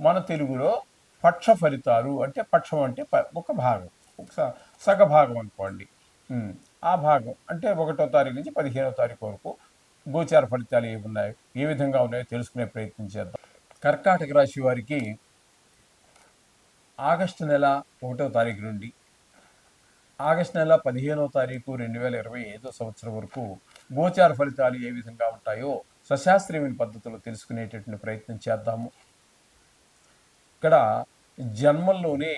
మన తెలుగులో పక్ష ఫలితాలు అంటే పక్షం అంటే ఒక భాగం. ఒక సగ భాగం అనుకోండి. ఆ భాగం అంటే ఒకటో తారీఖు నుంచి పదిహేనో తారీఖు వరకు గోచార ఫలితాలు ఏమున్నాయో? ఏ విధంగా ఉన్నాయో తెలుసుకునే ప్రయత్నం చేద్దాం. కర్కాటక రాశి వారికి ఆగస్టు నెల ఒకటో తారీఖు నుండి ఆగస్టు నెల పదిహేనో తారీఖు రెండు వేల ఇరవై ఐదో సంవత్సరం వరకు గోచార ఫలితాలు ఏ విధంగా ఉంటాయో సశాస్త్రీయమైన పద్ధతిలో తెలుసుకునేటటువంటి ప్రయత్నం చేద్దాము. ఇక్కడ జన్మల్లోనే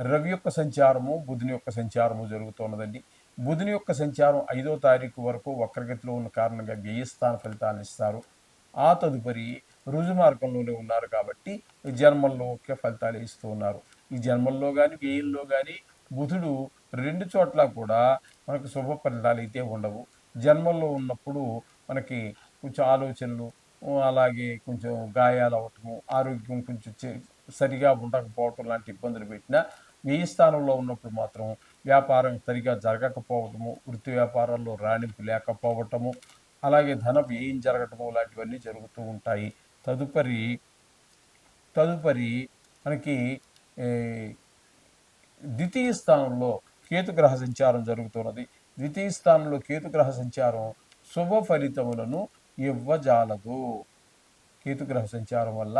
రవి యొక్క సంచారము బుధుని యొక్క సంచారము జరుగుతున్నదండి. బుధుని యొక్క సంచారం ఐదో తారీఖు వరకు వక్రగతిలో ఉన్న కారణంగా వ్యయస్థాన ఫలితాలను ఇస్తారు. ఆ తదుపరి రుజు మార్గంలోనే ఉన్నారు కాబట్టి జన్మల్లో ఒకే ఫలితాలు ఇస్తూ ఉన్నారు. ఈ జన్మల్లో కానీ వ్యయంలో కానీ బుధుడు రెండు చోట్ల కూడా మనకు శుభ ఫలితాలు అయితే ఉండవు. జన్మల్లో ఉన్నప్పుడు మనకి కొంచెం ఆలోచనలు అలాగే కొంచెం గాయాలు అవ్వటము ఆరోగ్యం కొంచెం చే- సరిగా ఉండకపోవటం లాంటి ఇబ్బందులు పెట్టినా వ్యయ స్థానంలో ఉన్నప్పుడు మాత్రం వ్యాపారం సరిగా జరగకపోవటము వృత్తి వ్యాపారాల్లో రాణింపు లేకపోవటము అలాగే ధన వ్యయం జరగటము లాంటివన్నీ జరుగుతూ ఉంటాయి. తదుపరి తదుపరి మనకి ద్వితీయ స్థానంలో కేతుగ్రహ సంచారం జరుగుతున్నది. ద్వితీయ స్థానంలో కేతుగ్రహ సంచారం శుభ ఫలితములను ఇవ్వజాలదు. కేతుగ్రహ సంచారం వల్ల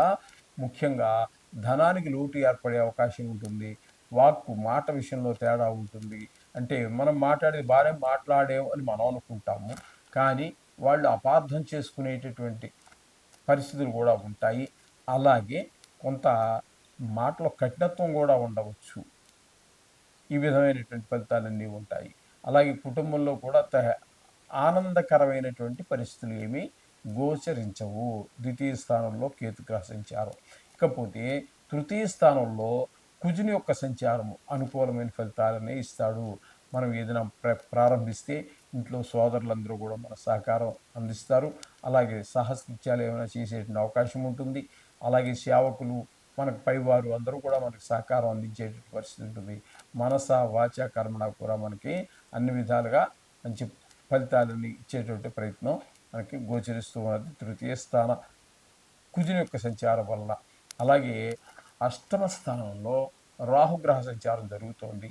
ముఖ్యంగా ధనానికి లోటు ఏర్పడే అవకాశం ఉంటుంది. వాక్కు మాట విషయంలో తేడా ఉంటుంది. అంటే మనం మాట్లాడే బాగానే మాట్లాడేం అని మనం అనుకుంటాము. కానీ వాళ్ళు అపార్థం చేసుకునేటటువంటి పరిస్థితులు కూడా ఉంటాయి. అలాగే కొంత మాటలో కఠినత్వం కూడా ఉండవచ్చు. ఈ విధమైనటువంటి ఫలితాలన్నీ ఉంటాయి. అలాగే కుటుంబంలో కూడా త- ఆనందకరమైనటువంటి పరిస్థితులు ఏమీ గోచరించవు. ద్వితీయ స్థానంలో కేతు గ్రహించారు ఇకపోతే తృతీయ స్థానంలో కుజుని యొక్క సంచారము అనుకూలమైన ఫలితాలనే ఇస్తాడు. మనం ఏదైనా ప్ర ప్రారంభిస్తే ఇంట్లో సోదరులందరూ కూడా మన సహకారం అందిస్తారు. అలాగే సాహసకృత్యాలు ఏమైనా చేసే అవకాశం ఉంటుంది. అలాగే సేవకులు మనకు పైవారు అందరూ కూడా మనకు సహకారం అందించే పరిస్థితి ఉంటుంది. మనస వాచ కర్మణ కూడా మనకి అన్ని విధాలుగా మంచి ఫలితాలని ఇచ్చేటువంటి ప్రయత్నం మనకి గోచరిస్తూ ఉన్నది తృతీయ స్థాన కుజుని యొక్క సంచారం వలన. అలాగే అష్టమ స్థానంలో రాహుగ్రహ సంచారం జరుగుతోంది.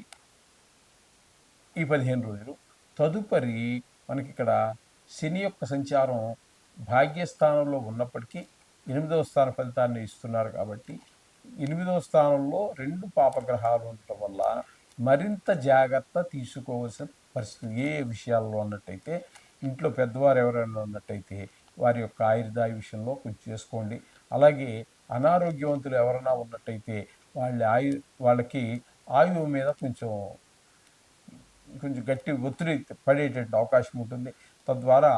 ఈ పదిహేను రోజులు. తదుపరి మనకి ఇక్కడ శని యొక్క సంచారం భాగ్యస్థానంలో ఉన్నప్పటికీ ఎనిమిదవ స్థాన ఫలితాన్ని ఇస్తున్నారు కాబట్టి ఎనిమిదవ స్థానంలో రెండు పాపగ్రహాలు ఉండటం వల్ల మరింత జాగ్రత్త తీసుకోవాల్సిన పరిస్థితి ఏ విషయాల్లో ఉన్నట్టయితే ఇంట్లో పెద్దవారు ఎవరైనా ఉన్నట్టయితే వారి యొక్క ఆయుర్దాయ విషయంలో కొంచెం చేసుకోండి. అలాగే అనారోగ్యవంతులు ఎవరైనా ఉన్నట్టయితే వాళ్ళ ఆయు వాళ్ళకి ఆయువు మీద కొంచెం కొంచెం గట్టి ఒత్తిడి పడేటట్టు అవకాశం ఉంటుంది. తద్వారా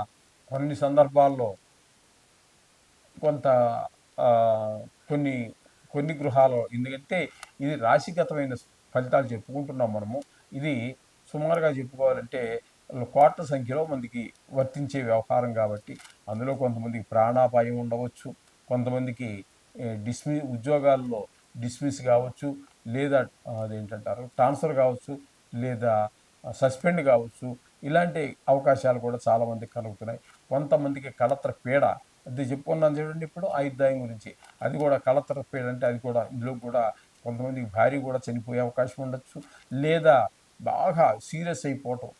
కొన్ని సందర్భాల్లో కొంత కొన్ని కొన్ని గృహాలు ఎందుకంటే ఇది రాశిగతమైన ఫలితాలు చెప్పుకుంటున్నాం మనము. ఇది సుమారుగా చెప్పుకోవాలంటే కోట్ల సంఖ్యలో మందికి వర్తించే వ్యవహారం కాబట్టి అందులో కొంతమందికి ప్రాణాపాయం ఉండవచ్చు. కొంతమందికి డిస్మి ఉద్యోగాల్లో డిస్మిస్ కావచ్చు లేదా అదేంటంటారు ట్రాన్స్ఫర్ కావచ్చు లేదా సస్పెండ్ కావచ్చు ఇలాంటి అవకాశాలు కూడా చాలామందికి కలుగుతున్నాయి. కొంతమందికి కలత్ర పీడ అది చెప్పుకున్నాను చూడండి ఇప్పుడు ఆయుద్ధాయం గురించి. అది కూడా కలత్ర పీడ అంటే అది కూడా ఇందులో కూడా కొంతమందికి భార్య కూడా చనిపోయే అవకాశం ఉండొచ్చు లేదా బాగా సీరియస్ అయిపోవటం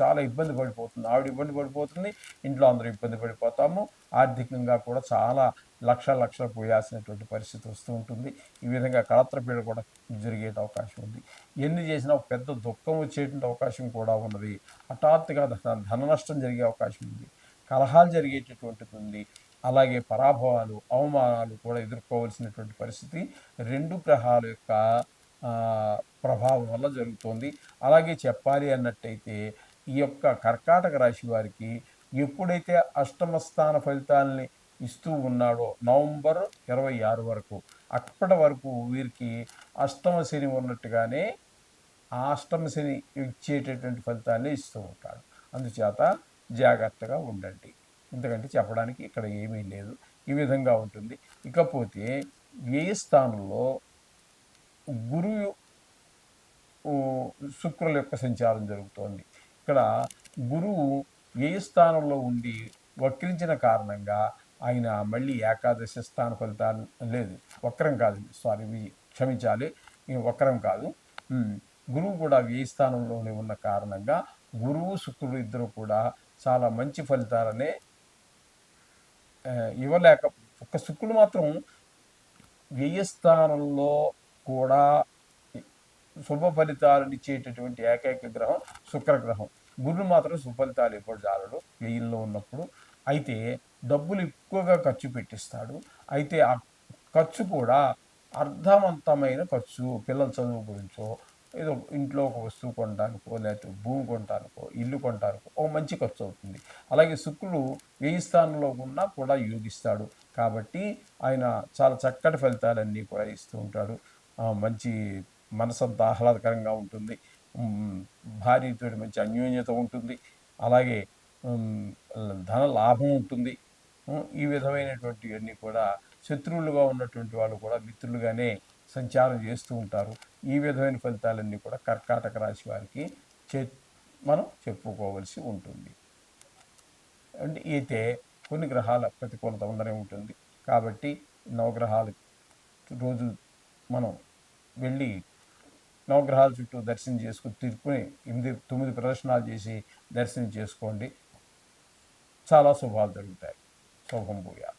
చాలా ఇబ్బంది పడిపోతుంది. ఆవిడ ఇబ్బంది పడిపోతుంది ఇంట్లో అందరూ ఇబ్బంది పడిపోతాము. ఆర్థికంగా కూడా చాలా లక్షల లక్షలు పోయాల్సినటువంటి పరిస్థితి వస్తూ ఉంటుంది. ఈ విధంగా కళత్రపీడ కూడా జరిగే అవకాశం ఉంది. ఎన్ని చేసినా ఒక పెద్ద దుఃఖం వచ్చేటువంటి అవకాశం కూడా ఉన్నది. హఠాత్తుగా ధన నష్టం జరిగే అవకాశం ఉంది. కలహాలు జరిగేటటువంటిది ఉంది. అలాగే పరాభవాలు అవమానాలు కూడా ఎదుర్కోవాల్సినటువంటి పరిస్థితి. రెండు గ్రహాల యొక్క ప్రభావం వల్ల జరుగుతోంది. అలాగే చెప్పాలి అన్నట్టయితే ఈ యొక్క కర్కాటక రాశి వారికి ఎప్పుడైతే అష్టమ స్థాన ఫలితాలని ఇస్తూ ఉన్నాడో నవంబర్ ఇరవై ఆరు వరకు అప్పటి వరకు వీరికి అష్టమ శని ఉన్నట్టుగానే ఆ అష్టమ శని ఇచ్చేటటువంటి ఫలితాన్ని ఇస్తూ ఉంటాడు. అందుచేత జాగ్రత్తగా ఉండండి. ఎందుకంటే చెప్పడానికి ఇక్కడ ఏమీ లేదు. ఈ విధంగా ఉంటుంది. ఇకపోతే ఏ స్థానంలో గురువు శుక్రుల యొక్క సంచారం జరుగుతోంది. ఇక్కడ గురువు ఏ స్థానంలో ఉండి వక్రించిన కారణంగా ఆయన మళ్ళీ ఏకాదశి స్థాన ఫలితాలు లేదు వక్రం కాదు సారీ క్షమించాలి వక్రం కాదు. గురువు కూడా వ్యయ స్థానంలోనే ఉన్న కారణంగా గురువు శుక్రుడు ఇద్దరు కూడా చాలా మంచి ఫలితాలనే ఇవ్వలేక ఒక శుక్రుడు మాత్రం వ్యయస్థానంలో కూడా శుభ ఫలితాలను ఇచ్చేటటువంటి ఏకైక గ్రహం శుక్రగ్రహం. గురుడు మాత్రం సుఫలితాలు ఎప్పుడు జాలడు. వెయ్యిల్లో ఉన్నప్పుడు అయితే డబ్బులు ఎక్కువగా ఖర్చు పెట్టిస్తాడు. అయితే ఆ ఖర్చు కూడా అర్థవంతమైన ఖర్చు. పిల్లల చదువు గురించో ఏదో ఇంట్లో ఒక వస్తువు కొనడానికో లేకపోతే భూమి కొనడానికో ఇల్లు కొనడానికో ఒక మంచి ఖర్చు అవుతుంది. అలాగే శుక్రుడు వెయ్యి స్థానంలో ఉన్నా కూడా యోగిస్తాడు. కాబట్టి ఆయన చాలా చక్కటి ఫలితాలన్నీ కూడా ఇస్తూ ఉంటాడు. మంచి మనసంతా ఆహ్లాదకరంగా ఉంటుంది. భార్యతో మంచి అన్యోన్యత ఉంటుంది. అలాగే ధన లాభం ఉంటుంది. ఈ ఈ విధమైనటువంటివన్నీ కూడా శత్రువులుగా ఉన్నటువంటి వాళ్ళు కూడా మిత్రులుగానే సంచారం చేస్తూ ఉంటారు. ఈ విధమైన ఫలితాలన్నీ కూడా కర్కాటక రాశి వారికి చే మనం చెప్పుకోవలసి ఉంటుంది. అంటే అయితే కొన్ని గ్రహాల ప్రతికూలత ఉండనే ఉంటుంది. కాబట్టి నవగ్రహాలు రోజు మనం వెళ్ళి నవగ్రహాల చుట్టూ దర్శనం చేసుకుని తిరుపుని ఎనిమిది తొమ్మిది ప్రదర్శనాలు చేసి దర్శనం చేసుకోండి. చాలా శుభాలు జరుగుతాయి. శుభం పోయాలి.